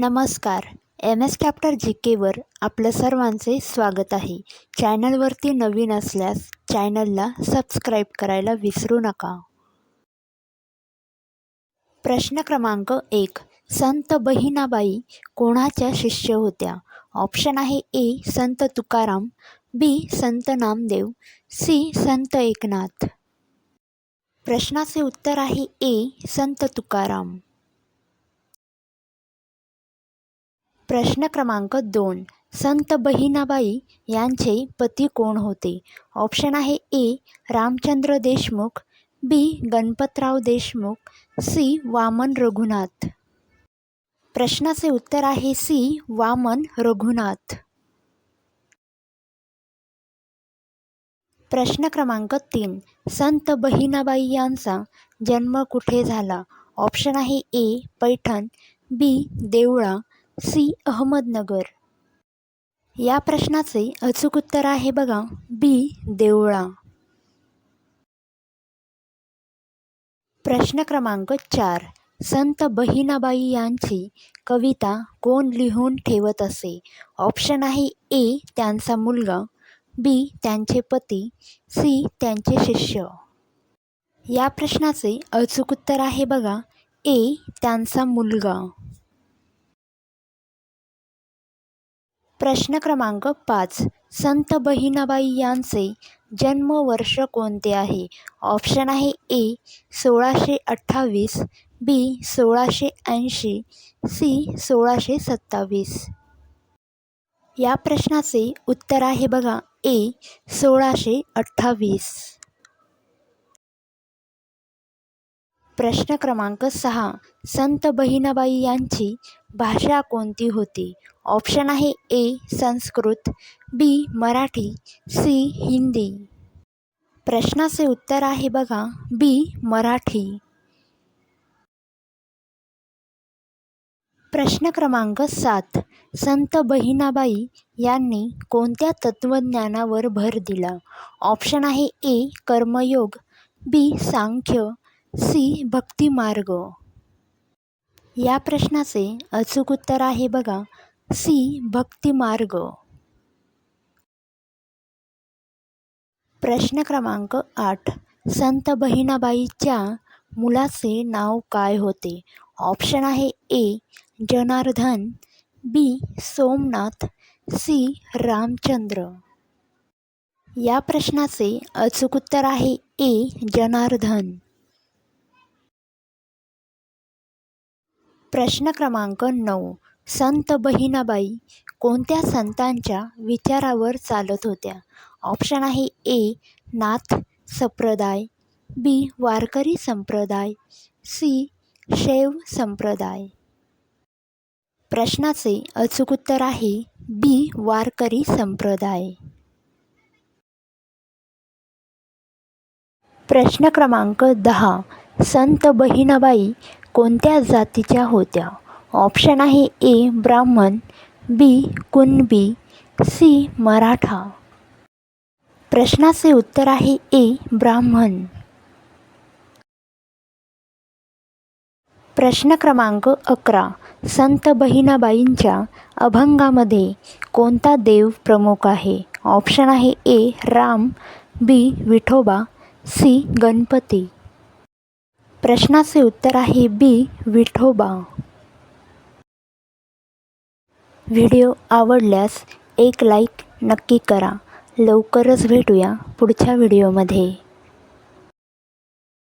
नमस्कार. M S कॅप्टर जी केवर आपलं सर्वांचे स्वागत आहे. चॅनलवरती नवीन असल्यास चॅनलला सबस्क्राईब करायला विसरू नका. प्रश्न क्रमांक एक. संत बहिणाबाई कोणाच्या शिष्य होत्या? ऑप्शन आहे ए. संत तुकाराम बी. संत नामदेव सी. संत एकनाथ. प्रश्नाचे उत्तर आहे ए. संत तुकाराम. प्रश्न क्रमांक दोन. संत बहिणाबाई यांचे पती कोण होते? ऑप्शन आहे A. Ramchandra Deshmukh B. Ganpatrao Deshmukh C. Vaman Raghunath. प्रश्नाचे उत्तर आहे सी. वामन रघुनाथ. प्रश्न क्रमांक तीन. संत बहिणाबाई यांचा जन्म कुठे झाला? ऑप्शन आहे A. Paithan B. Devla C. Ahmednagar. या प्रश्नाचे अचूक उत्तर आहे बघा. बी. देवळा. प्रश्न क्रमांक चार. संत बहिणाबाई यांची कविता कोण लिहून ठेवत असे? ऑप्शन आहे ए त्यांचा मुलगा बी त्यांचे पती सी त्यांचे शिष्य. या प्रश्नाचे अचूक उत्तर आहे बघा. ए त्यांचा मुलगा. प्रश्न क्रमांक पाच. संत बहिणाबाई यांचे जन्म वर्ष कोणते आहे? ऑप्शन आहे ए सोळाशे अठ्ठावीस बी सोळाशे ऐंशी सी सोळाशे सत्तावीस. या प्रश्नाचे उत्तर आहे बघा ए सोळाशे अठ्ठावीस. प्रश्न क्रमांक सहा. संत बहिणाबाई यांची भाषा कोणती होती? ऑप्शन आहे A Sanskrit B Marathi C Hindi. प्रश्नाचे उत्तर आहे बघा बी मराठी. प्रश्न क्रमांक सात. संत बहिणाबाई यांनी कोणत्या तत्त्वज्ञानावर भर दिला? ऑप्शन आहे ए कर्मयोग बी सांख्य सी भक्तिमार्ग. या प्रश्नाचे अचूक उत्तर आहे बघा सी. भक्तिमार्ग प्रश्न क्रमांक आठ. संत बहिणाबाईच्या मुलाचे नाव काय होते? ऑप्शन आहे A. Janardan B. Somnath C. Ramchandra. या प्रश्नाचे अचूक उत्तर आहे ए. जनार्दन. प्रश्न क्रमांक नऊ. संत बहिणाबाई कोणत्या संतांच्या विचारावर चालत होत्या? ऑप्शन आहे ए नाथ संप्रदाय. बी वारकरी संप्रदाय. सी शैव संप्रदाय. प्रश्नाचे अचूक उत्तर आहे बी वारकरी संप्रदाय. प्रश्न क्रमांक दहा. संत बहिणाबाई कोणत्या जातीच्या होत्या? ऑप्शन आहे ए ब्राह्मण बी कुणबी सी मराठा. प्रश्नाचे उत्तर आहे ए ब्राह्मण. प्रश्न क्रमांक अकरा. संत बहिणाबाईंच्या अभंगामध्ये कोणता देव प्रमुख आहे? ऑप्शन आहे A Ram B Vithoba C Ganpati. प्रश्नाचे उत्तर आहे बी विठोबा. व्हिडिओ आवडल्यास एक लाईक नक्की करा. लवकरच भेटूया पुढच्या व्हिडिओमध्ये.